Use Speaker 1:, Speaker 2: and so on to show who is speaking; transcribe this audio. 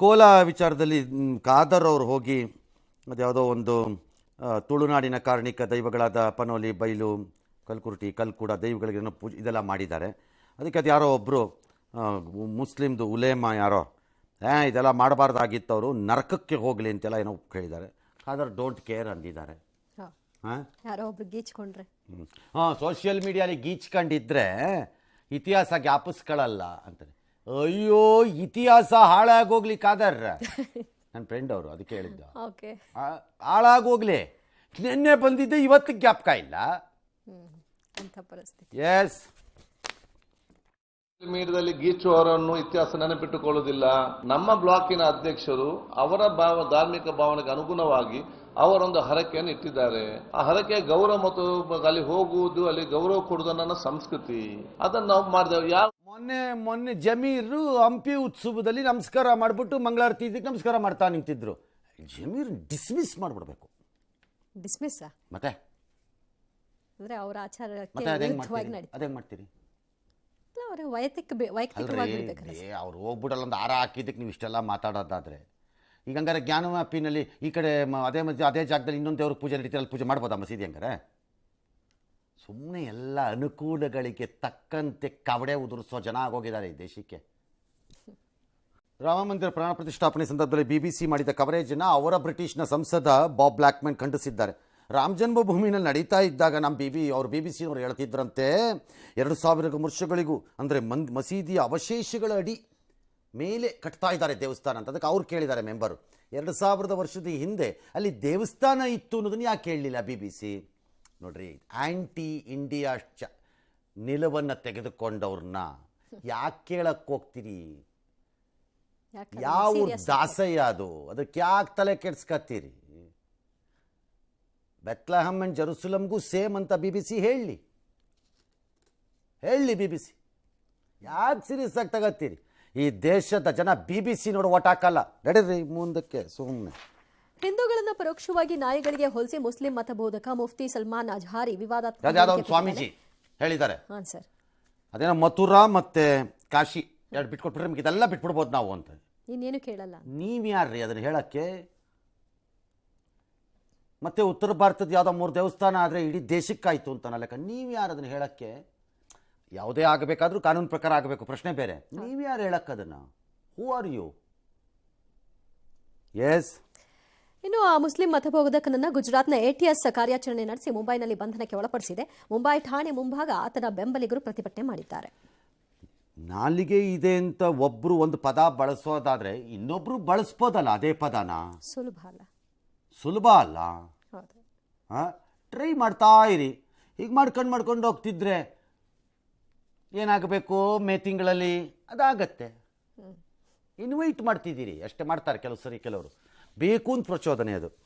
Speaker 1: Cola ವಿಚಾರದಲ್ಲಿ ಖಾದರ್ ಅವರು ಹೋಗಿ ಅದ್ಯಾವುದೋ ಒಂದು ತುಳುನಾಡಿನ ಕಾರ್ಣಿಕ ದೈವಗಳಾದ ಪನೋಲಿ ಬೈಲು ಕಲ್ಕುರ್ಟಿ ಕಲ್ಕೂಡ ದೈವಗಳಿಗೆ ಪೂಜ ಇದೆಲ್ಲ ಮಾಡಿದ್ದಾರೆ. ಅದಕ್ಕೆ ಅದು ಯಾರೋ ಒಬ್ಬರು ಮುಸ್ಲಿಮ್ದು ಉಲೇಮ ಯಾರೋ ಏ ಇದೆಲ್ಲ ಮಾಡಬಾರ್ದಾಗಿತ್ತು ಅವರು ನರಕಕ್ಕೆ ಹೋಗಲಿ ಅಂತೆಲ್ಲ ಏನೋ ಹೇಳಿದ್ದಾರೆ ಖಾದರ್ ಡೋಂಟ್ ಕೇರ್ ಅಂದಿದ್ದಾರೆ.
Speaker 2: ಹಾ.
Speaker 1: ಹಾಂ?
Speaker 2: ಯಾರೋ ಒಬ್ರು ಗೀಚ್ಕೊಂಡ್ರೆ.
Speaker 1: ಹಾಂ ಸೋಷಿಯಲ್ ಮೀಡಿಯಾಲಿ ಗೀಚ್ಕೊಂಡಿದ್ರೆ ಇತಿಹಾಸ ಜ್ಞಾಪಿಸ್ಕೊಳ್ಳಲ್ಲ ಅಂತಾರೆ. ಅಯ್ಯೋ ಇತಿಹಾಸ ಹಾಳಾಗೋಗ್ಲಿ ಕಾದರ್ ನನ್ನ ಫ್ರೆಂಡ್ ಅವರು ಅದಕ್ಕೆ ಹೇಳಿದ್ದ.
Speaker 2: ಓಕೆ.
Speaker 1: ಆ- ಹಾಳಾಗೋಗ್ಲಿ. ನಿನ್ನೆ ಬಂದಿದ್ದೆ ಇವತ್ತು ಜ್ಞಾಪಕ ಇಲ್ಲ.
Speaker 2: ಅಂತ ಪರಿಸ್ಥಿತಿ.
Speaker 1: ಎಸ್
Speaker 3: ಮೀಡಿಯಾದಲ್ಲಿ ಗೀಚುವವರನ್ನು ಇತಿಹಾಸ ನೆನಪಿಟ್ಟುಕೊಳ್ಳುವುದಿಲ್ಲ ನಮ್ಮ ಬ್ಲಾಕಿನ ಅಧ್ಯಕ್ಷರು ಅವರ ಭಾವ ಧಾರ್ಮಿಕ ಭಾವನೆಗೆ ಅನುಗುಣವಾಗಿ ಅವರೊಂದು ಹರಕೆಯನ್ನು ಇಟ್ಟಿದ್ದಾರೆ. ಆ ಹರಕೆ ಗೌರವ ಮತ್ತು ಅಲ್ಲಿ ಹೋಗುವುದು ಅಲ್ಲಿ ಗೌರವ ಕೊಡುವುದು ನನ್ನ ಸಂಸ್ಕೃತಿ. ಅದನ್ನು ನಾವು ಮಾಡಿದೆವು. ಯಾವ
Speaker 1: ಮೊನ್ನೆ ಮೊನ್ನೆ ಜಮೀರು ಹಂಪಿ ಉತ್ಸವದಲ್ಲಿ ನಮಸ್ಕಾರ ಮಾಡಿಬಿಟ್ಟು ಮಂಗಳಾರತಿ ಇದಕ್ಕೆ ನಮಸ್ಕಾರ ಮಾಡ್ತಾ ನಿಂತಿದ್ರು. ಜಮೀರ್ ಡಿಸ್ಮಿಸ್ ಮಾಡಿಬಿಡ್ಬೇಕು.
Speaker 2: ಡಿಸ್ಮಿಸ್
Speaker 1: ಮತ್ತೆ?
Speaker 2: ಅಂದ್ರೆ ಅವ್ರ ಆಚಾರಕ್ಕೆ
Speaker 1: ಮತ್ತೆ ಅದೇಂಗೆ
Speaker 2: ವಿರುದ್ಧವಾಗಿ
Speaker 1: ಮಾಡ್ತೀರಿ?
Speaker 2: ನಡೀತಾರೆ
Speaker 1: ಅದೇಂಗೆ ಮಾಡ್ತೀರಿ?
Speaker 2: ಅವರ ವೈಯಕ್ತಿಕ ಬೆ- ವೈಯಕ್ತಿಕವಾಗಿ
Speaker 1: ಅಲ್ರಿ ಅವ್ರು ಹೋಗ್ಬಿಡಲ್ಲ ಒಂದು ಹಾರ ಹಾಕಿದ್ದಕ್ಕೆ ನೀವು ಇಷ್ಟೆಲ್ಲ ಮಾತಾಡೋದಾದ್ರೆ. ಈಗ ಹಂಗಾರೆ ಜ್ಞಾನವ್ಯಾಪಿನಲ್ಲಿ ಈ ಕಡೆ ಮ- ಅದೇ ಮಧ್ಯ ಅದೇ ಜಾಗದಲ್ಲಿ ಇನ್ನೊಂದು ದೇವ್ರಿಗೆ ಪೂಜೆ ನಡೀತಿರಲ್ಲ ಪೂಜೆ ಮಾಡ್ಬೋದಾ ಮಸೀದಿ ಹಂಗಾರೆ? ಸುಮ್ಮನೆ ಎಲ್ಲ ಅನುಕೂಲಗಳಿಗೆ ತಕ್ಕಂತೆ ಕವಡೆ ಉದುರಿಸೋ ಜನ ಆಗೋಗಿದ್ದಾರೆ ಈ ದೇಶಕ್ಕೆ. ರಾಮ ಮಂದಿರ ಪ್ರಾಣ ಪ್ರತಿಷ್ಠಾಪನೆ ಸಂದರ್ಭದಲ್ಲಿ ಬಿ ಬಿ ಸಿ ಮಾಡಿದ ಕವರೇಜನ್ನು ಅವರ ಬ್ರಿಟಿಷ್ನ ಸಂಸದ ಬಾಬ್ ಬ್ಲ್ಯಾಕ್ಮನ್ ಖಂಡಿಸಿದ್ದಾರೆ. ರಾಮ ಜನ್ಮಭೂಮಿನಲ್ಲಿ ನಡೀತಾ ಇದ್ದಾಗ ನಮ್ಮ ಬಿ ಬಿ ಅವ್ರು ಬಿ ಬಿ ಸಿ ಅವರು ಹೇಳ್ತಿದ್ರಂತೆ, ಎರಡು ಸಾವಿರ ವರ್ಷಗಳಿಗೂ, ಅಂದರೆ ಮನ್, ಮಸೀದಿಯ ಅವಶೇಷಗಳ ಅಡಿ ಮೇಲೆ ಕಟ್ತಾ ಇದ್ದಾರೆ ದೇವಸ್ಥಾನ ಅಂತ. ಅದಕ್ಕೆ ಅವ್ರು ಕೇಳಿದ್ದಾರೆ ಮೆಂಬರು. ಎರಡು ಸಾವಿರದ ವರ್ಷದ ಹಿಂದೆ ಅಲ್ಲಿ ದೇವಸ್ಥಾನ ಇತ್ತು ಅನ್ನೋದನ್ನ ಯಾಕೆ ಕೇಳಲಿಲ್ಲ ಬಿ ಬಿ ಸಿ ನೋಡ್ರಿ ಆ್ಯಂಟಿ ಇಂಡಿಯಾ ಚ ನಿಲುವನ್ನು ತೆಗೆದುಕೊಂಡವ್ರನ್ನ ಯಾಕೆ ಕೇಳಕ್ಕೆ ಹೋಗ್ತೀರಿ? ಯಾವ ದಾಸಯ್ಯ ಅದು? ಅದಕ್ಕೆ ಯಾಕೆ ತಲೆ ಕೆಡ್ಸ್ಕತ್ತೀರಿ? ಬೆತ್ಲಹಮ್ ಅಂಡ್ ಜರುಸುಲಮ್ಗೂ ಸೇಮ್ ಅಂತ ಬಿ ಬಿ ಸಿ ಹೇಳಿ. ಹೇಳಿ ಬಿ ಬಿ ಸಿ ಯಾಕೆ ಸೀರಿಯಸ್ ಆಗಿ ತಗತ್ತೀರಿ? ಈ ದೇಶದ ಜನ ಬಿ ಬಿ ಸಿ ನೋಡಿ ಓಟ್ ಹಾಕಲ್ಲ ನಡೀರಿ ಮುಂದಕ್ಕೆ ಸುಮ್ಮನೆ
Speaker 2: ಹಿಂದೂಗಳನ್ನ ಪರೋಕ್ಷವಾಗಿ ನಾಯಿಗಳಿಗೆ ಹೋಲಿಸಿ ಮುಸ್ಲಿಂ ಮತಬೋಧಕ ಮುಫ್ತಿ ಸಲ್ಮಾನ್ ಅಜ್ಹಾರಿ ವಿವಾದಾತ್ಮಕ
Speaker 1: ಸ್ವಾಮೀಜಿ ಹೇಳಿದ್ದಾರೆ.
Speaker 2: ಹಾಂ ಸರ್.
Speaker 1: ಅದೇನೋ ಮಥುರಾ ಮತ್ತೆ ಕಾಶಿ ಎರಡು ಬಿಟ್ಕೊಟ್ಬಿಟ್ರೆ ನಮ್ಗೆ ಇದೆಲ್ಲ ಬಿಟ್ಬಿಡ್ಬೋದು ನಾವು ಅಂತ.
Speaker 2: ಇನ್ನೇನು ಕೇಳಲ್ಲ.
Speaker 1: ನೀವು ಯಾರ್ರಿ ಅದನ್ನು ಹೇಳಕ್ಕೆ? ಮತ್ತೆ ಉತ್ತರ ಭಾರತದ ಯಾವುದೋ ಮೂರು ದೇವಸ್ಥಾನ ಆದರೆ ಇಡೀ ದೇಶಕ್ಕಾಯ್ತು ಅಂತ ಲೆಕ್ಕ. ನೀವು ಯಾರು ಅದನ್ನು ಹೇಳಕ್ಕೆ? ಯಾವುದೇ ಆಗಬೇಕಾದ್ರೂ ಕಾನೂನು ಪ್ರಕಾರ ಆಗಬೇಕು ಪ್ರಶ್ನೆ ಬೇರೆ. ನೀವು ಯಾರು ಹೇಳಕ್ಕೆ ಅದನ್ನು? ಹೂ ಆರ್ ಯು ಎಸ್
Speaker 2: ಇನ್ನು ಆ ಮುಸ್ಲಿಂ ಮತಬೋಧಕನನ್ನ ಗುಜರಾತ್ನ ಎಟಿಎಸ್ ಕಾರ್ಯಾಚರಣೆ ನಡೆಸಿ ಮುಂಬೈನಲ್ಲಿ ಬಂಧನಕ್ಕೆ ಒಳಪಡಿಸಿದೆ. ಮುಂಬೈ ಠಾಣೆ ಮುಂಭಾಗ ಆತನ ಬೆಂಬಲಿಗರು ಪ್ರತಿಭಟನೆ ಮಾಡಿದ್ದಾರೆ.
Speaker 1: ನಾಲಿಗೆ ಇದೆ ಅಂತ ಒಬ್ಬರು ಒಂದು ಪದ ಬಳಸೋದಾದ್ರೆ ಇನ್ನೊಬ್ಬರು ಬಳಸ್ಬೋದಲ್ಲ ಅದೇ ಪದನ?
Speaker 2: ಸುಲಭ ಅಲ್ಲ.
Speaker 1: ಸುಲಭ ಅಲ್ಲ? ಹಾಂ? ಟ್ರೈ ಮಾಡ್ತಾ ಇರಿ. ಹೀಗೆ ಮಾಡ್ಕೊಂಡು ಮಾಡ್ಕೊಂಡು ಹೋಗ್ತಿದ್ರೆ ಏನಾಗಬೇಕು ಮೇ ತಿಂಗಳಲ್ಲಿ? ಅದಾಗತ್ತೆ. ಇನ್ವೈಟ್ ಮಾಡ್ತಿದ್ದೀರಿ. ಅಷ್ಟೇ ಮಾಡ್ತಾರೆ ಕೆಲವು ಸರಿ ಕೆಲವರು. ಬೇಕು ಅಂತ ಪ್ರಚೋದನೆ ಅದು.